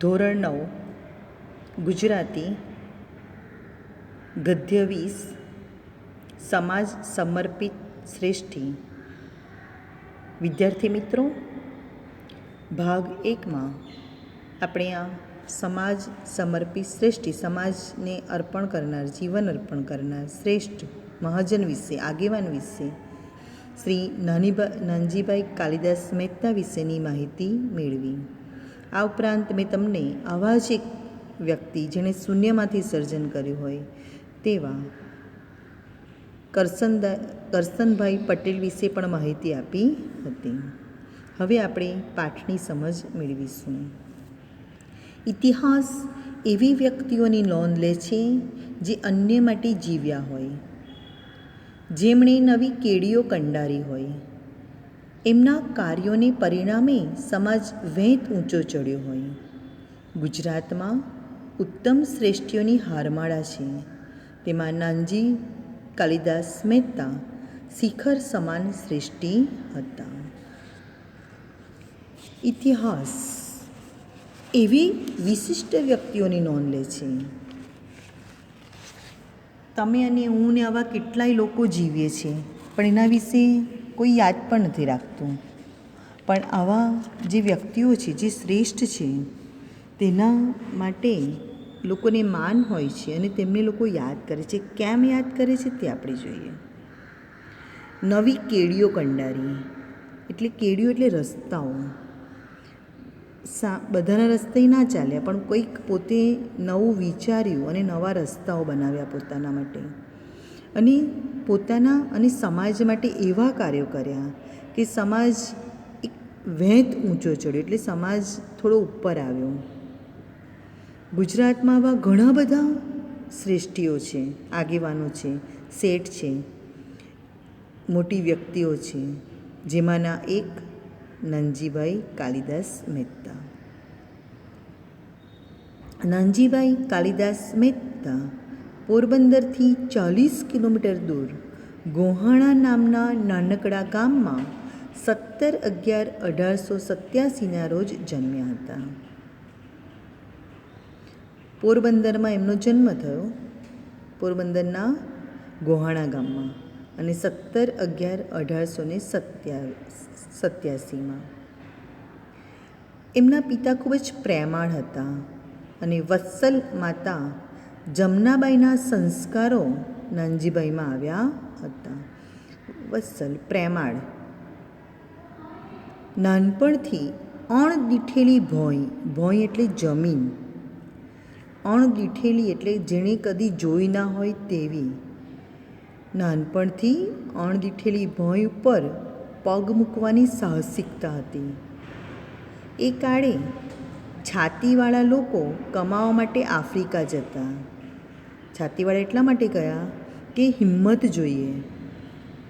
ધોરણ નવ, ગુજરાતી, ગદ્ય વીસ, સમાજ સમર્પિત શ્રેષ્ઠી. વિદ્યાર્થી મિત્રો, ભાગ એકમાં આપણે આ સમાજ સમર્પિત શ્રેષ્ઠી, સમાજને અર્પણ કરનાર, જીવન અર્પણ કરનાર શ્રેષ્ઠ મહાજન વિશે, આગેવાન વિશે, શ્રી નાનીબા નાનજીભાઈ કાલિદાસ મહેતા વિશેની માહિતી મેળવી. આ ઉપરાંત મેં તમને આવા જ એક વ્યક્તિ જેણે શૂન્યમાંથી સર્જન કર્યું હોય તેવા કરસનદા કરસનભાઈ પટેલ વિશે પણ માહિતી આપી હતી. હવે આપણે પાઠની સમજ મેળવીશું. ઇતિહાસ એવી વ્યક્તિઓની નોંધ લે છે જે અન્ય માટે જીવ્યા હોય. જેમણે નવી કેડીઓ કંડારી હોય. એમના કાર્યોને પરિણામે સમાજ વેંત ઊંચો ચડ્યો હોય. ગુજરાતમાં ઉત્તમ શ્રેષ્ઠીઓની હારમાળા છે. તેમાં નાનજી, કાલિદાસ મહેતા, શિખર સમાન શ્રેષ્ઠી હતા. ઇતિહાસ એવી વિશિષ્ટ વ્યક્તિઓની નોંધ લે છે. તમે અને હું ને આવા કેટલાય લોકો જીવીએ છીએ, પણ એના વિશે કોઈ યાદ પણ નથી રાખતું. પણ આવા જે વ્યક્તિઓ છે, જે શ્રેષ્ઠ છે, તેના માટે લોકોને માન હોય છે અને તેમને લોકો યાદ કરે છે. કેમ યાદ કરે છે તે આપણે જોઈએ. નવી કેડીઓ કંડારી, એટલે કેડીઓ એટલે રસ્તાઓ. સા, બધાના રસ્તે ના ચાલ્યા, પણ કોઈક પોતે નવું વિચાર્યું અને નવા રસ્તાઓ બનાવ્યા પોતાના માટે. અને પોતાના અને સમાજ માટે એવા કાર્યો કર્યા કે સમાજ એક વેંત ઊંચો ચડ્યો, એટલે સમાજ થોડો ઉપર આવ્યો. ગુજરાતમાં આવા ઘણા બધા શ્રેષ્ઠીઓ છે, આગેવાનો છે, શેઠ છે, મોટી વ્યક્તિઓ છે, જેમાંના એક નાનજીભાઈ કાલિદાસ મહેતા. નાનજીભાઈ કાલિદાસ મહેતા પોરબંદરથી ચાલીસ કિલોમીટર દૂર ગોહાણા નામના નાનકડા ગામમાં સત્તર અગિયાર અઢારસો સત્યાસીના રોજ જન્મ્યા હતા. પોરબંદરમાં એમનો જન્મ થયો. પોરબંદરના ગોહાણા ગામમાં અને સત્તર અગિયાર અઢારસો ને સત્યા સત્યાસીમાં. એમના પિતા ખૂબ જ પ્રેમાળ હતા અને વત્સલ માતા જમનાબાઈના સંસ્કારો નાનજીભાઈમાં આવ્યા હતા. વત્સલ, પ્રેમાળ. નાનપણથી અણદીઠેલી ભોંય ભોંય એટલે જમીન. અણદીઠેલી એટલે જેણે કદી જોઈ ના હોય તેવી. નાનપણથી અણદીઠેલી ભોંય ઉપર પગ મૂકવાની સાહસિકતા હતી. એ કાળે છાતીવાળા લોકો કમાવા માટે આફ્રિકા જતા. છાતીવાળા એટલા માટે ગયા કે હિંમત જોઈએ.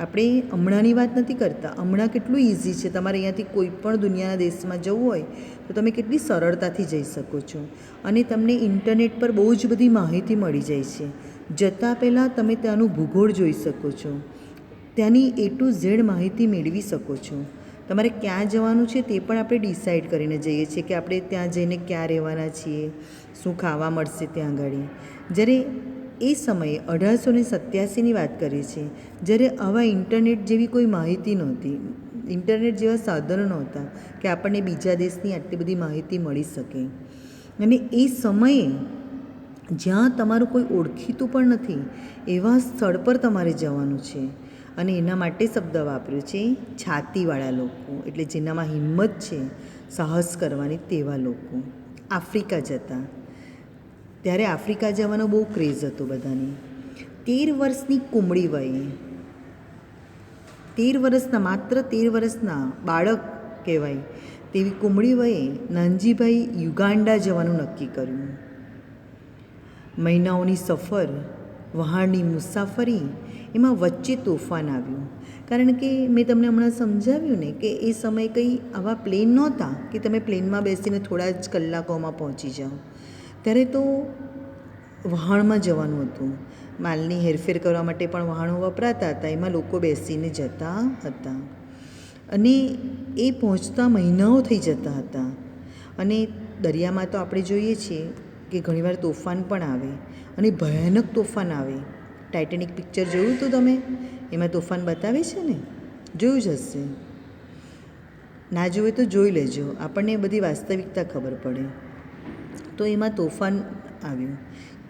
આપણે હમણાંની વાત નથી કરતા. હમણાં કેટલું ઇઝી છે. તમારે અહીંયાથી કોઈ પણ દુનિયાના દેશમાં જવું હોય તો તમે કેટલી સરળતાથી જઈ શકો છો. અને તમને ઇન્ટરનેટ પર બહુ જ બધી માહિતી મળી જાય છે. જતાં પહેલાં તમે ત્યાંનું ભૂગોળ જોઈ શકો છો. ત્યાંની એ ટુ ઝેડ માહિતી મેળવી શકો છો. તમારે ક્યાં જવાનું છે તે પણ આપણે ડિસાઈડ કરીને જઈએ છીએ કે આપણે ત્યાં જઈને ક્યાં રહેવાના છીએ, શું ખાવા મળશે ત્યાં આગળ જ્યારે એ સમયે અઢારસો ને સત્યાસીની વાત કરીએ છીએ, જ્યારે આવા ઇન્ટરનેટ જેવી કોઈ માહિતી નહોતી ઇન્ટરનેટ જેવા સાધનો નહોતા કે આપણને બીજા દેશની આટલી બધી માહિતી મળી શકે. અને એ સમયે જ્યાં તમારું કોઈ ઓળખીતું પણ નથી, એવા સ્થળ પર તમારે જવાનું છે. અને એના માટે શબ્દ વાપર્યો છે છાતીવાળા લોકો, એટલે જેનામાં હિંમત છે સાહસ કરવાની તેવા લોકો. આફ્રિકા જતા. ત્યારે આફ્રિકા જવાનો બહુ ક્રેઝ હતો બધાને. તેર વર્ષની કુમળી વયે, તેર વર્ષના, માત્ર તેર વર્ષના બાળક કહેવાય, તેવી કુમળી વયે નાનજીભાઈ યુગાન્ડા જવાનું નક્કી કર્યું. મહિનાઓની સફર વહાણની મુસાફરી એમાં વચ્ચે તોફાન આવ્યું. કારણ કે મેં તમને હમણાં સમજાવ્યું ને કે એ સમયે કંઈ આવા પ્લેન નહોતા કે તમે પ્લેનમાં બેસીને થોડા જ કલાકોમાં પહોંચી જાઓ. ત્યારે તો વહાણમાં જવાનું હતું. માલની હેરફેર કરવા માટે પણ વહાણો વપરાતા હતા. એમાં લોકો બેસીને જતા હતા. અને એ પહોંચતા મહિનાઓ થઈ જતા હતા. અને દરિયામાં તો આપણે જોઈએ છીએ કે ઘણીવાર તોફાન પણ આવે. અને ભયાનક તોફાન આવે. ટાઇટેનિક પિક્ચર જોયું હતું તમે? એમાં તોફાન બતાવે છે ને? જોયું જ હશે. ના જોવે તો જોઈ લેજો. આપણને બધી વાસ્તવિકતા ખબર પડે. તો એમાં તોફાન આવ્યું.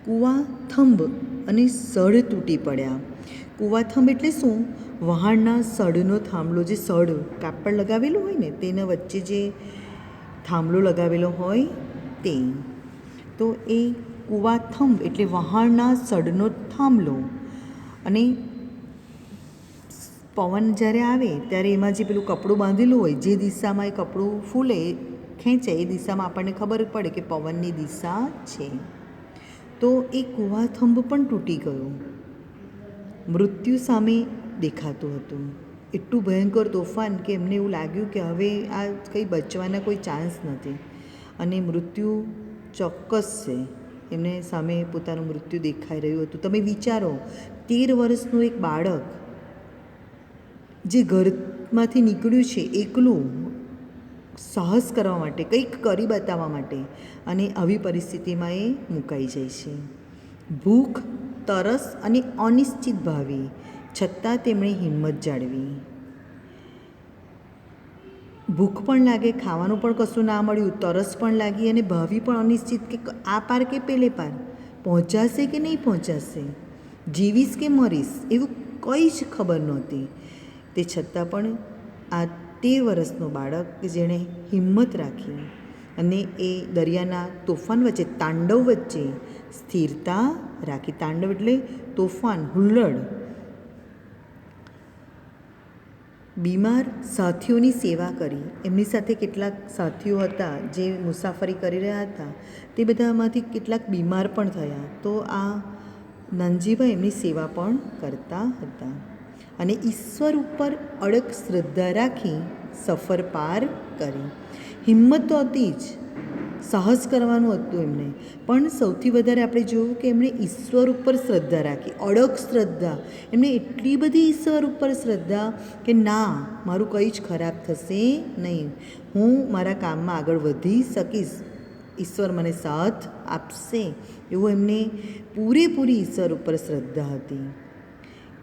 કૂવા થંભ અને સળ તૂટી પડ્યા. કૂવા થંભ એટલે શું? વહાણના સળનો થાંભલો જે સળ કાપડ લગાવેલું હોય ને, તેના વચ્ચે જે થાંભલો લગાવેલો હોય તે. તો એ કૂવા થંભ એટલે વહાણના સડનો થાંભલો. અને પવન જ્યારે આવે, ત્યારે એમાં જે પેલું કપડું બાંધેલું હોય, જે દિશામાં એ કપડું ફૂલે, ખેંચે, એ દિશામાં આપણને ખબર પડે કે પવનની દિશા છે. તો એ કુવાથંભ પણ તૂટી ગયો. મૃત્યુ સામે દેખાતું હતું. એટલું ભયંકર તોફાન કે એમને એવું લાગ્યું કે હવે આ કંઈ બચવાના કોઈ ચાન્સ નથી. અને મૃત્યુ ચોક્કસ છે. એમને સામે પોતાનું મૃત્યુ દેખાઈ રહ્યું હતું. તમે વિચારો, તેર વર્ષનું એક બાળક જે ઘરમાંથી નીકળ્યું છે, એકલું સાહસ કરવા માટે, કંઈક કરી બતાવવા માટે, અને આવી પરિસ્થિતિમાં એ મુકાઈ જાય છે. ભૂખ, તરસ અને અનિશ્ચિત ભાવિ, છતાં તેમણે હિંમત જાળવી. ભૂખ પણ લાગે, ખાવાનું પણ કશું ના મળ્યું, તરસ પણ લાગી અને ભાવિ પણ અનિશ્ચિત કે આ પાર કે પેલે પાર, પહોંચાશે કે નહીં પહોંચાશે? જીવીશ કે મરીશ, એવું કંઈ જ ખબર નહોતી. તે છતાં પણ આ તેર વર્ષનો બાળક કે જેણે હિંમત રાખી અને એ દરિયાના તોફાન વચ્ચે, તાંડવ વચ્ચે સ્થિરતા રાખી. તાંડવ એટલે તોફાન, હુલ્લડ. બીમાર સાથીઓની સેવા કરી. એમની સાથે કેટલાક સાથીઓ હતા જે મુસાફરી કરી રહ્યા હતા. તે બધામાંથી કેટલાક બીમાર પણ થયા. તો આ નાનજીભાઈ એમની સેવા પણ કરતા હતા. અને ઈશ્વર ઉપર અડગ શ્રદ્ધા રાખી સફર પાર કરી. હિંમત તો હતી જ. સાહસ કરવાનું હતું એમને. પણ સૌથી વધારે આપણે જોયું કે એમણે ઈશ્વર ઉપર શ્રદ્ધા રાખી, અડગ શ્રદ્ધા. એમને એટલી બધી ઈશ્વર ઉપર શ્રદ્ધા કે ના, મારું કંઈ જ ખરાબ થશે નહીં. હું મારા કામમાં આગળ વધી શકીશ. ઈશ્વર મને સાથ આપશે. એવું એમને પૂરેપૂરી ઈશ્વર ઉપર શ્રદ્ધા હતી.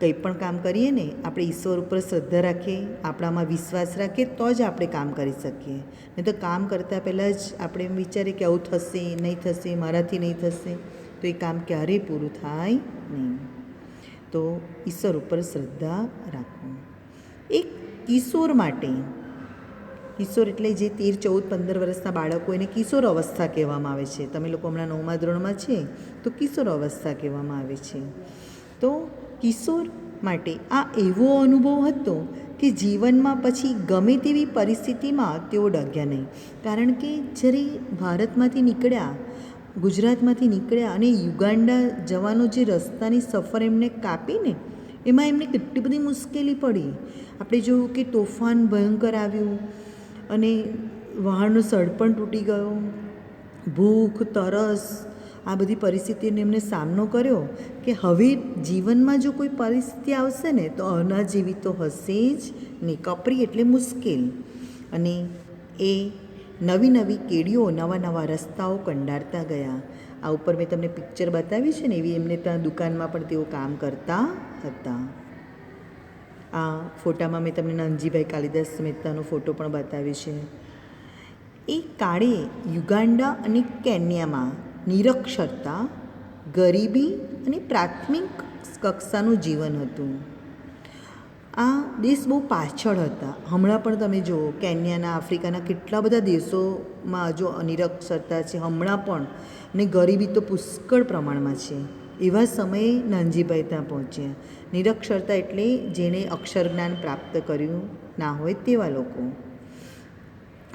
કંઈ પણ કામ કરીએ ને, આપણે ઈશ્વર ઉપર શ્રદ્ધા રાખીએ, આપણામાં વિશ્વાસ રાખીએ, તો જ આપણે કામ કરી શકીએ. નહીં તો કામ કરતાં પહેલાં જ આપણે એમ વિચારીએ કે આવું થશે, નહીં થશે, મારાથી નહીં થશે, તો એ કામ ક્યારેય પૂરું થાય નહીં. તો ઈશ્વર ઉપર શ્રદ્ધા રાખવું. એક કિશોર માટે, કિશોર એટલે જે તેર, ચૌદ, પંદર વર્ષના બાળકો એને કિશોર અવસ્થા કહેવામાં આવે છે. તમે લોકો હમણાં નવમા ધોરણમાં છે, તો કિશોર અવસ્થા કહેવામાં આવે છે. તો કિશોર માટે આ એવો અનુભવ હતો કે જીવનમાં પછી ગમે તેવી પરિસ્થિતિમાં તેઓ ડગ્યા નહીં. કારણ કે જ્યારે ભારતમાંથી નીકળ્યા, ગુજરાતમાંથી નીકળ્યા અને યુગાન્ડા જવાનો જે રસ્તાની સફર એમને કાપીને એમાં એમને કેટલી બધી મુશ્કેલી પડી. આપણે જોયું કે તોફાન ભયંકર આવ્યું અને વાહનનો સડપણ તૂટી ગયો. ભૂખ, તરસ આ બધી પરિસ્થિતિનો એમને સામનો કર્યો કે હવે જીવનમાં જો કોઈ પરિસ્થિતિ આવશે ને, તો અનાજ જેવી તો હશે જ નહીં કપરી એટલે મુશ્કેલ. અને એ નવી નવી કેડીઓ નવા નવા રસ્તાઓ કંડારતા ગયા. આ ઉપર મેં તમને પિક્ચર બતાવી છે ને, એવી એમને ત્યાં દુકાનમાં પણ તેઓ કામ કરતા હતા. આ ફોટામાં મેં તમને નાનજીભાઈ કાલિદાસ મહેતાનો ફોટો પણ બતાવી છે. એ કાળે યુગાન્ડા અને કેન્યામાં નિરક્ષરતા, ગરીબી અને પ્રાથમિક કક્ષાનું જીવન હતું. આ દેશ બહુ પાછળ હતા. હમણાં પણ તમે જુઓ, કેન્યાના, આફ્રિકાના કેટલા બધા દેશોમાં જો નિરક્ષરતા છે, હમણાં પણ. અને ગરીબી તો પુષ્કળ પ્રમાણમાં છે. એવા સમયે નાનજીભાઈ ત્યાં પહોંચ્યા. નિરક્ષરતા એટલે જેણે અક્ષર જ્ઞાન પ્રાપ્ત કર્યું ના હોય તેવા લોકો.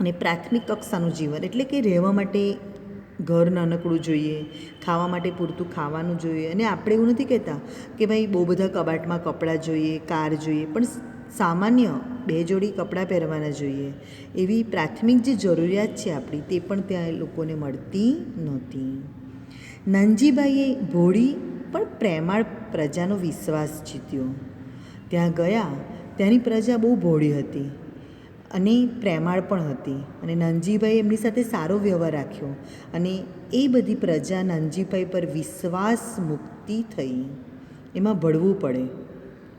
અને પ્રાથમિક કક્ષાનું જીવન એટલે કે રહેવા માટે ઘર નાનકડું જોઈએ, ખાવા માટે પૂરતું ખાવાનું જોઈએ. અને આપણે એવું નથી કહેતા કે ભાઈ બહુ બધા કબાટમાં કપડાં જોઈએ, કાર જોઈએ, પણ સામાન્ય બે જોડી કપડાં પહેરવાના જોઈએ. એવી પ્રાથમિક જે જરૂરિયાત છે આપણી, તે પણ ત્યાં લોકોને મળતી નહોતી. નાનજીભાઈએ ભોળી પણ પ્રેમાળ પ્રજાનો વિશ્વાસ જીત્યો. ત્યાં ગયા, ત્યાંની પ્રજા બહુ ભોળી હતી. અને પ્રેમાળ પણ હતી. અને નંજીભાઈ એમની સાથે સારો વ્યવહાર રાખ્યો. અને એ બધી પ્રજા નાનજીભાઈ પર વિશ્વાસ મુક્તિ થઈ. એમાં ભળવું પડે.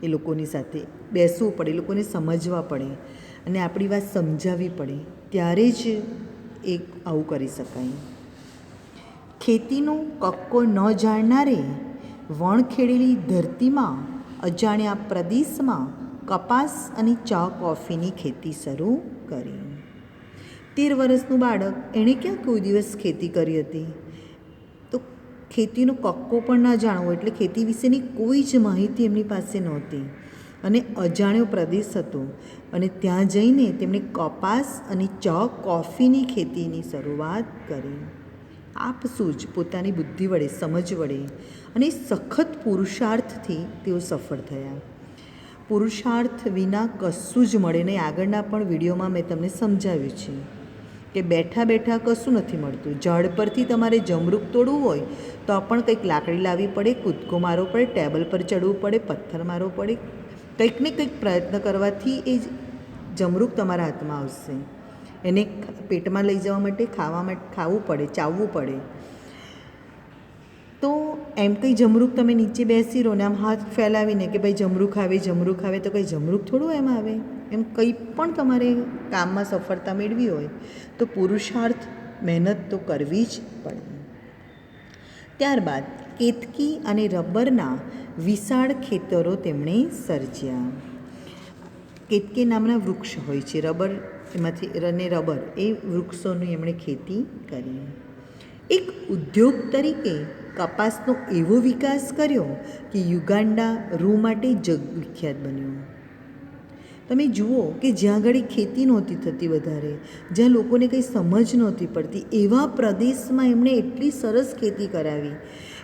એ લોકોની સાથે બેસવું પડે, એ લોકોને સમજવા પડે. અને આપણી વાત સમજાવવી પડે. ત્યારે જ એ આવું કરી શકાય. ખેતીનો કક્કો ન જાણનારે વણખેડેલી ધરતીમાં, અજાણ્યા પ્રદેશમાં કપાસ અને ચા કોફીની ખેતી શરૂ કરી. તેર વર્ષનું બાળક, એણે ક્યાં કોઈ દિવસ ખેતી કરી હતી? તો ખેતીનો કક્કો પણ ન જાણવો એટલે ખેતી વિશેની કોઈ જ માહિતી એમની પાસે નહોતી. અને અજાણ્યો પ્રદેશ હતો અને ત્યાં જઈને તેમણે કપાસ અને ચા કોફીની ખેતીની શરૂઆત કરી. આપસૂજ પોતાની બુદ્ધિ વડે, સમજ વડે અને સખત પુરુષાર્થથી તેઓ સફળ થયા. પુરુષાર્થ વિના કશું જ મળે નહીં. આગળના પણ વિડીયોમાં મેં તમને સમજાવ્યું છે કે બેઠા બેઠા કશું નથી મળતું. ઝાડ પરથી તમારે જમરૂક તોડવું હોય તો પણ કંઈક લાકડી લાવવી પડે, કૂદકો મારવો પડે, ટેબલ પર ચડવું પડે, પથ્થર મારવો પડે. કંઈક ને કંઈક પ્રયત્ન કરવાથી એ જમરૂક તમારા હાથમાં આવશે. એને પેટમાં લઈ જવા માટે ખાવા માટે ખાવું પડે, ચાવવું પડે. તો એમ કંઈ જમરૂક તમે નીચે બેસી રહો ને આમ હાથ ફેલાવીને કે ભાઈ જમરૂક આવે જમરૂક આવે, તો કંઈ જમરૂક થોડું એમ આવે? એમ કંઈ પણ તમારે કામમાં સફળતા મેળવી હોય, તો પુરુષાર્થ મહેનત તો કરવી જ પડે. ત્યારબાદ કેતકી અને રબરના વિશાળ ખેતરો તેમણે સર્જ્યા. કેતકી નામના વૃક્ષ હોય છે, રબર એમાંથી અને રબર, એ વૃક્ષોની એમણે ખેતી કરી. એક ઉદ્યોગ તરીકે કપાસનો એવો વિકાસ કર્યો કે યુગાન્ડા રૂ માટે જગવિખ્યાત બન્યું. તમે જુઓ કે જ્યાં આગળ ખેતી નહોતી થતી વધારે, જ્યાં લોકોને કંઈ સમજ નહોતી પડતી, એવા પ્રદેશમાં એમણે એટલી સરસ ખેતી કરાવી,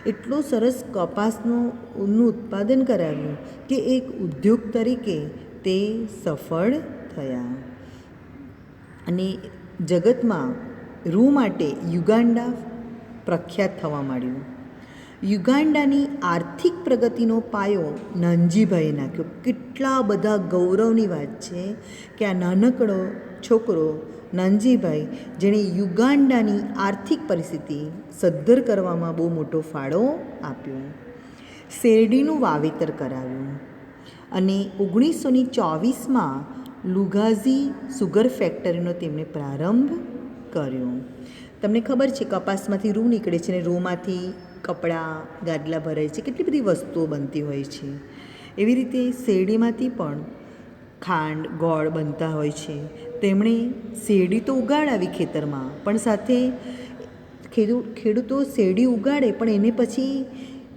એટલો સરસ કપાસનું ઉત્પાદન કરાવ્યું કે એક ઉદ્યોગ તરીકે તે સફળ થયા. અને જગતમાં રૂ માટે યુગાન્ડા પ્રખ્યાત થવા માંડ્યું. યુગાન્ડાની આર્થિક પ્રગતિનો પાયો નાનજીભાઈએ નાખ્યો. કેટલા બધા ગૌરવની વાત છે કે આ નાનકડો છોકરો નાનજીભાઈ, જેણે યુગાન્ડાની આર્થિક પરિસ્થિતિ સદ્ધર કરવામાં બહુ મોટો ફાળો આપ્યો. શેરડીનું વાવેતર કરાવ્યું અને ઓગણીસો ચોવીસમાં લુગાઝી સુગર ફેક્ટરીનો તેમણે પ્રારંભ કર્યો. તમને ખબર છે, કપાસમાંથી રૂ નીકળે છે ને રૂમાંથી કપડાં ગાદલા ભરાય છે? કેટલી બધી વસ્તુઓ બનતી હોય છે. એવી રીતે શેરડીમાંથી પણ ખાંડ, ગોળ બનતા હોય છે. તેમણે શેરડી તો ઉગાડાવી ખેતરમાં, પણ સાથે ખેડૂત ખેડૂતો શેરડી ઉગાડે, પણ એને પછી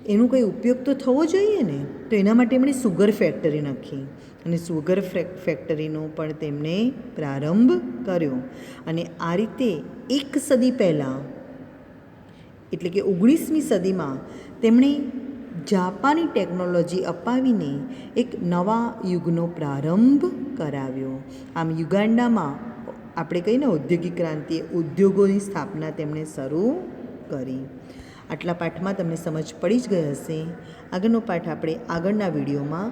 એનો કંઈ ઉપયોગ તો થવો જોઈએ ને? તો એના માટે એમણે સુગર ફેક્ટરી નાખી. અને સુગર ફેક્ટરીનો પણ તેમણે પ્રારંભ કર્યો. અને આ રીતે એક સદી પહેલાં, એટલે કે ઓગણીસમી સદીમાં, તેમણે જાપાની ટેકનોલોજી અપાવીને એક નવા યુગનો પ્રારંભ કરાવ્યો. આમ યુગાન્ડામાં આપણે કહીને ઔદ્યોગિક ક્રાંતિએ ઉદ્યોગોની સ્થાપના તેમણે શરૂ કરી. આટલા પાઠમાં તમને સમજ પડી જ ગઈ હશે. આગળનો પાઠ આપણે આગળના વિડીયોમાં